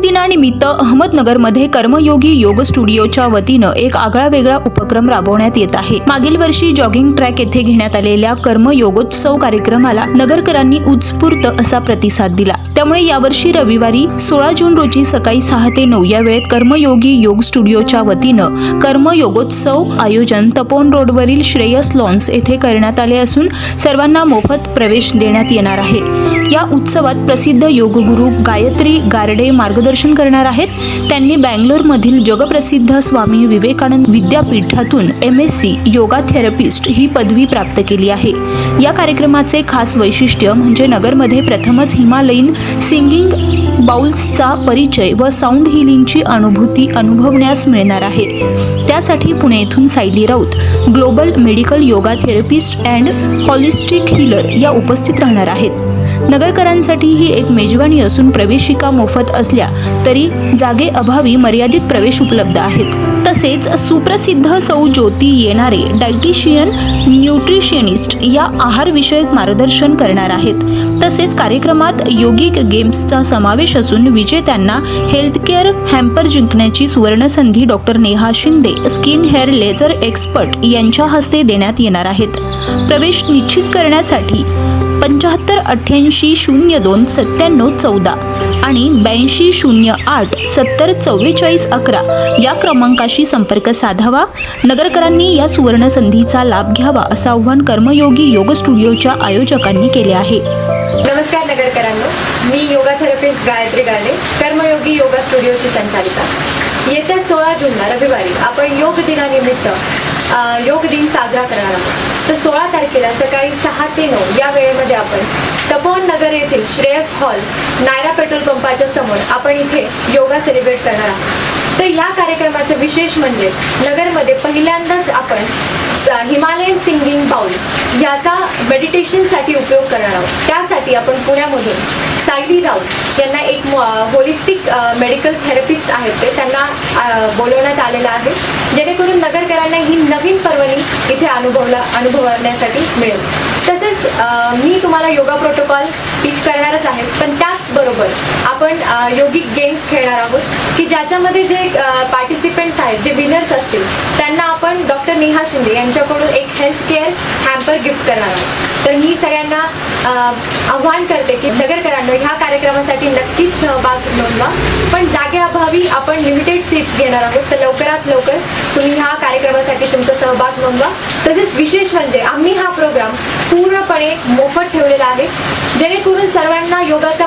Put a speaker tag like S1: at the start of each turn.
S1: दिनानिमित्त अहमदनगरमध्ये कर्मयोगी योग स्टुडिओच्या वतीनं एक आगळा वेगळा उपक्रम राबवण्यात येत आहे. मागील वर्षी जॉगिंग ट्रॅक येथे घेण्यात आलेल्या कर्मयोगोत्सव कार्यक्रमाला नगरकरांनी उत्स्फूर्त असा प्रतिसाद दिला. त्यामुळे यावर्षी रविवारी सोळा जून रोजी सकाळी सहा ते नऊ या वेळेत कर्मयोगी योग स्टुडिओच्या वतीनं कर्मयोगोत्सव आयोजन तपोन रोडवरील श्रेयस लॉन्स येथे करण्यात आले असून सर्वांना मोफत प्रवेश देण्यात येणार आहे. या उत्सवात प्रसिद्ध योगगुरू गायत्री गारडे मार्गदर्शन करणार आहेत. त्यांनी बँगलोरमधील जगप्रसिद्ध स्वामी विवेकानंद विद्यापीठातून M S C yoga therapist ही पदवी प्राप्त केली आहे. या कार्यक्रमाचे खास वैशिष्ट्य म्हणजे नगरमध्ये प्रथमच हिमालयीन सिंगिंग बाउल्सचा परिचय व साऊंड हिलिंगची अनुभूती अनुभवण्यास मिळणार आहे. त्यासाठी पुणे येथून Sayali Raut global medical yoga therapist and holistic healer या उपस्थित राहणार आहेत. नगरकरांसाठी ही एक मेजवानी असून प्रवेशिका मोफत असल्या तरी जागे अभावी मर्यादित प्रवेश उपलब्ध आहेत. तसेच सुप्रसिद्ध सौ ज्योती येणारे डायटिशियन न्यूट्रिशनिस्ट या आहारविषयक मार्गदर्शन करणार आहेत. तसेच कार्यक्रमात योगिक गेम्सचा समावेश असून विजेत्यांना हेल्थकेअर हॅम्पर जिंकण्याची सुवर्णसंधी doctor Neha Shinde skin hair laser expert यांच्या हस्ते देण्यात येणार आहेत. प्रवेश निश्चित करण्यासाठी पंच्याहत्तर अठ्ठ्याऐंशी शून्य दोन सत्त्याण्णव चौदा आणि ब्याऐंशी शून्य आठ सत्तर चव्वेचाळीस अकरा या क्रमांकाशी संपर्क साधावा. नगरकरांनी या सुवर्ण संधीचा लाभ घ्यावा असं आव्हान कर्मयोगी योग स्टुडिओच्या आयोजकांनी केले आहे.
S2: नमस्कार नगरकरांनो मी yoga therapist Gayatri Gade Karmayogi yoga स्टुडिओची संचालिका. येत्या सोळा जूनला रविवारी आपण योग दिनानिमित्त योग दिन साजरा करणार आहोत. तर सोळा तारखेला सकाळी सहा ते नऊ या वेळेमध्ये आपण तपोवन नगर येथील श्रेयस हॉल नायरा पेट्रोल पंपाच्या समोर आपण इथे योगा सेलिब्रेट करणार आहोत. तर या कार्यक्रमाचं विशेष म्हणजे नगरमध्ये पहिल्यांदाच आपण स- हिमालयन सिंगिंग बाउल याचा मेडिटेशनसाठी उपयोग करणार आहोत. त्यासाठी आपण पुण्यामधून सायली राऊत यांना एक होलिस्टिक मेडिकल थेरपिस्ट आहेत ते. त्यांना बोलवण्यात आलेलं आहे. जेणेकरून नगरकरांना ही नवीन पर्वणी इथे अनुभवला अनुभवण्यासाठी मिळेल. तसेच मी तुम्हाला योगा प्रोटोकॉल टीच करणारच आहे. पण त्याचबरोबर आपण योगिक गेम्स खेळणार आहोत. की ज्याच्यामध्ये जे पार्टिसिपेंट्स आहेत जे विनर्स असतील त्यांना आपण डॉक्टर नेहा शिंदे यांच्याकडून एक हेल्थ केअर हॅम्पर गिफ्ट करणार आहोत. तर मी सगळ्यांना आव्हान करते की नगरकरांनो ह्या कार्यक्रमासाठी नक्कीच सहभाग नोंदवा. पण जागेअभावी आपण लिमिटेड सीट्स घेणार आहोत. तर लवकरात लवकर तुम्ही ह्या कार्यक्रमासाठी तुमचा सहभाग नोंदवा. तसेच विशेष म्हणजे आम्ही हा प्रोग्राम पूर्णपणे मोफत ठेवलेला आहे. जेणेकरून सर्वांना योगाचा